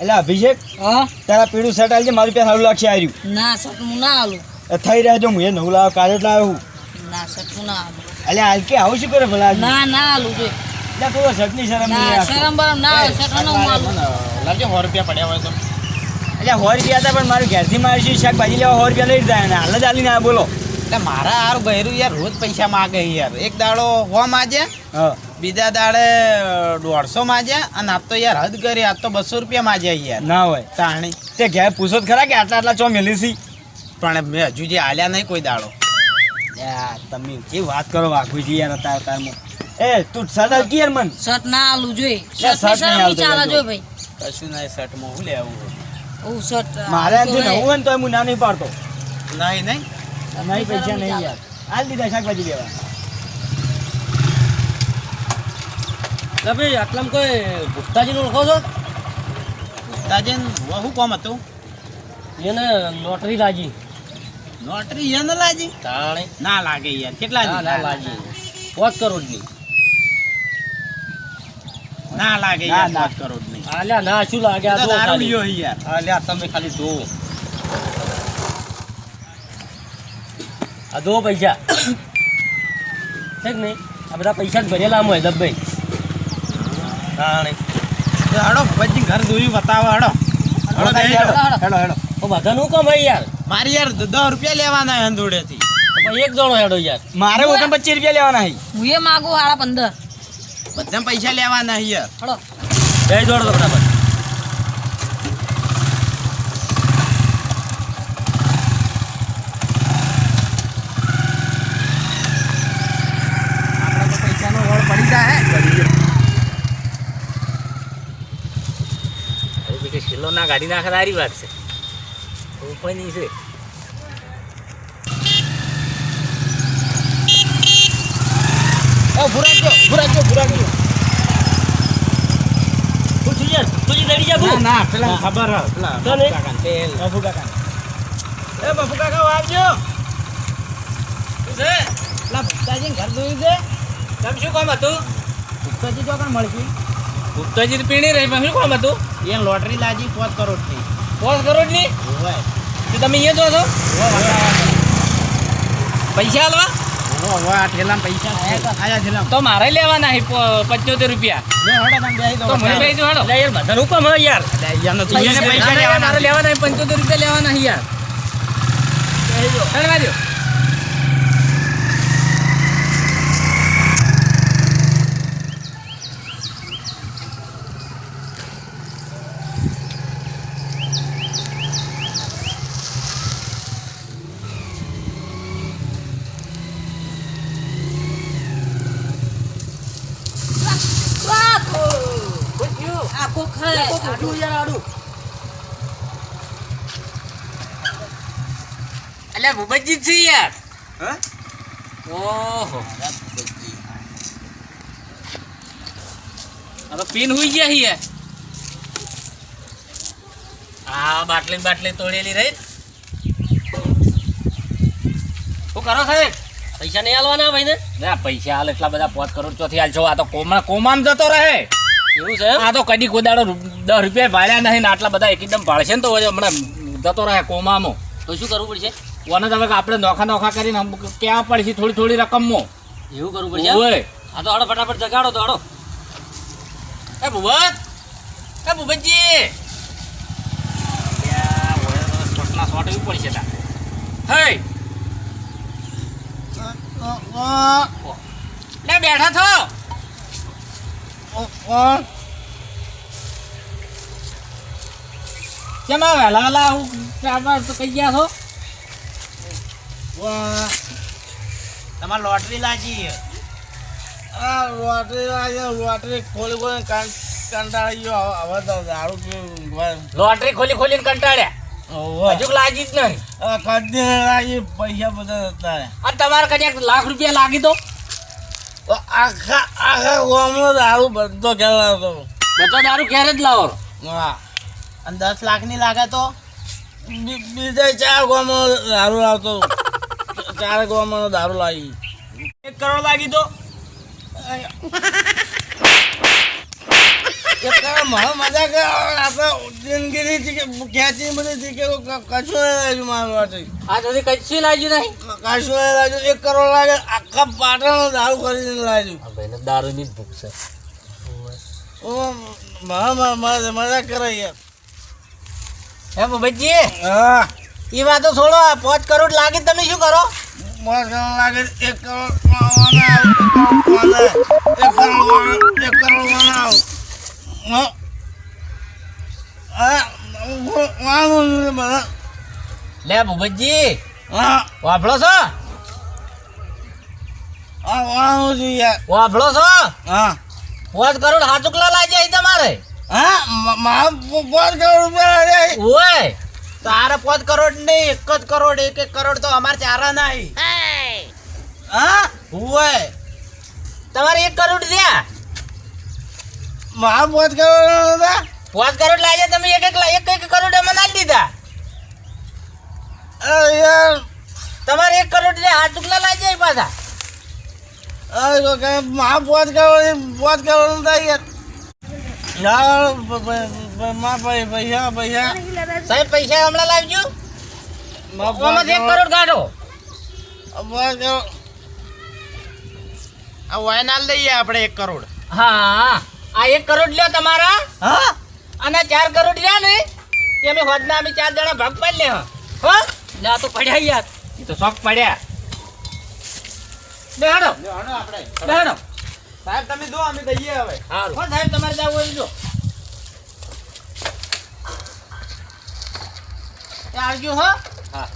એટલે અભિષેક હા? તારા પીળું શર્ટ આવી મારું ત્યાં સારું લાગશે આવ્યું ના શર્ટ હું ના આલું. એ થઈ રહેજો હું એ નવું લાવ કાલે જ લાવ્યો હું ના શર્ટ હું ના આલું. એટલે હાલ કે આવું શું કરે ભલા? ના ના આલું જોઈ એટલે કોઈ શર્ટની શરમ નહીં. શરમ બરમ ના આવે શર્ટ હું આલું. લાવજો સો રૂપિયા પડ્યા હોય તો. એટલે સો રૂપિયા હતા પણ મારું ઘેરથી મારી શું શાકભાજી લેવા સો રૂપિયા લઈ જાય ને હાલ જ આલીને બોલો. એટલે મારા હાર બહેરું યાર રોજ પૈસા માગે યાર. એક દાડો હો માજે હા. બીજા દાડે દોઢસો માજ્યા અને આપ તો યાર હદ કરી આપ તો બસો રૂપિયા માજ્યા યાર. ના હોય. તાણી. તે ઘેર પૂછો જ ખરા કે આટલા આટલા ચો મેલી સી પણ મેં હજુ જે આલ્યા નહીં કોઈ દાડો. યાર તમે જે વાત કરો વાઘુજી યાર અતાર અતારમાં? એ તું શર્ટ હાલ કે યાર મન? શર્ટ ના આલું જોઈ ના, શર્ટ શર્ટ નહીં ચાલે જો ભાઈ. કશું નહીં શર્ટમાં હું લેવું ઓ શર્ટ મારે એમથી નવું હોય ને તો હું ના નહીં પાડતો. નહીં નહીં. નહીં પૈસા નહીં યાર. હાલ દીધા શાકભાજી લેવા. ભાઈ આટલામાં કોઈ ગુપ્તાજીને ઓળખો છો? તાજેન શું કોમ હતું? એને નોટરી લાગી. નોટરી એને લાગી? તાણે. ના લાગે યાર કેટલા ના દી? લાગી. પાંચ કરોડની. ના લાગે યાર ના. પાંચ કરોડ નહીં આલ્યા ના શું લાગે? આ તો જો યાર. આલ્યા તમે ખાલી જુઓ. આ જુઓ પૈસા. છે કે નહીં? આ બધા પૈસા જ ભરેલા હોય તો હડો ભગતજી ઘર દોર્યું બતાવો હડો. હડો. હેડો હેડો તો બધાનું કામ હોય યાર? મારી યાર દસ રૂપિયા લેવાના હંધોડેથી તો પછી એક જણો હેડો યાર. મારે ઓગણ પચીસ રૂપિયા લેવાના છે. હું એ માગું હાડા પંદર. બધા પૈસા લેવાના યાર. હળો બે જોડો બરાબર આપણે તો પૈસાનો વળ પડી જાય કિલ્લો ના ગાડી નાખે સારી વાત છે. કોઈ નહીં છે. ભૂરાજો ભૂરાજો ભૂરાજો થયું યાર તુજી દડી જા ના પેલા ખબર હ પેલા તેલ બાપુ કાકા. એ બાપુ કાકા આવજો પેલા ભક્તાજી ઘર દોર્યું છે? તમે શું કામ હતું? ભક્તાજી ચોકણ મળશે ગુપ્તાજી પીણી રહી પણ શું કામ હતું? એ લોટરી લાજી પાંચ કરોડથી પાંચ કરોડની હોય તો તમે અહીંયા જો છો? પૈસા હાલવા? તો મારે લેવાના પંચોતેર રૂપિયા. લેવાના યાર. તમે બેહી દો તો મને લઈ જો હેડો યાર બધા નું કામ યાર અહીંયાનો તો પૈસા એને પૈસા મારે લેવાના લેવાના છે પંચોતેર રૂપિયા લેવાના છે યાર કોક ભૂપતજી છે યાર. હા? ઓહો. હવે પીન હુઈ ગયા છીએ આ બાટલી બાટલી તોડેલી રહી. શું કરો સાહેબ? પૈસા નહીં આલવાના ભાઈ ને ના પૈસા હાલ એટલા બધા પાંચ કરોડ ચોથી હાલ છો આ તો કોમા કોમામ જતો રહે. એવું છે આ તો કદી કોદાડો દસ રૂપિયા ભાડ્યા નહીં ને આટલા બધા એકદમ ભાડશે ને તો હમણાં જતો રહે કોમામાં. તો શું કરવું પડશે? ઓને તમે આપણે નોખા નોખા કરીને ક્યાં પડશે થોડી થોડી રકમમાં? એવું કરવું પડશે ઓય આ તો હડો ફટાફટ જગાડો તો હડો એ ભુવત! એ ભુવતજી! શોટના શોટ એવું પડશે તા. હે! બેઠા બેઠા થો કેમ આ વહેલા વહેલા આવું આપણે તો કઈ ગયા છો? તમારે લોટરી લાજી આ લોટરી લાગે લોટરી ખોલી ખોલી કંટાળી ગયો. હવે તો દારૂ પીવું લોટરી ખોલી ખોલીને કંટાળ્યા? હજુ લાગી જ નહીં. કદી લાગી પૈસા બધા રહે. અને તમારે કદાચ લાખ રૂપિયા લાગી તો? આખા આખા ગામનો દારૂ બધો આવતો બધો દારૂ ક્યારે જ લાવો. હા. અને દસ લાખની લાગે તો બીજા ચાર ગામનો દારૂ લાવતો. ચાર ગામનો દારૂ લાગી એક કરોડ લાગી તો. મજા કશું લાગ્યું નહીં? કશું લાગ્યું એક કરોડ લાગે આખા પાટણ દારૂ કરીને લાગ્યું. ભૂખ છે. મજા કરે યાર. હે ભૂપતજી હા. એ વાતો છોડો આ પાંચ કરોડ લાગે તમે શું કરો? પાંચ કરોડ લાગે એક કરોડ એક કરોડ એક કરોડ લે ભૂપતજી વાપડો છો? વાનું છે. વાપડો. પાંચ કરોડ હાચુકલા લાગે તમારે? હા, પાંચ કરોડ રૂપિયા ઓય તારે પાંચ કરોડ નહીં એક જ કરોડ એક એક કરોડ તો અમારે ચારા નહીં. હા, ઓય તમારે એક કરોડ થયા? મારા પાંચ કરોડ હતા. પાંચ કરોડ લાગ્યા તમે એક એક એક એક કરોડ અમે નાખી દીધા. યાર, તમારે એક કરોડ હાથ હાચુકલા લાગે છે પાછા. અરે તો પાંચ કરોડ પાંચ કરોડ હતા યાર. ના, પૈસા પૈસા સાહેબ પૈસા હમણાં લાવજો. એક કરોડ કરોડ કાઢો. પાંચ કરોડ આ વાયનાલ લઈએ આપણે એક કરોડ. હા. આ એક કરોડ લ્યો તમારા. હા? અને ચાર કરોડ લ્યા ને તે અમે હોદના અમે ચાર જણા ભાગ પાડી લે હો. લે આ તો પડ્યા યાર. એ તો શોખ પડ્યા. બેહાડો. હાડો આપણે. બેહાડો. સાહેબ તમે દો અમે દઈએ હવે. હારું. હો સાહેબ તમારે જાવ હોય જો. આવજો હો. હા.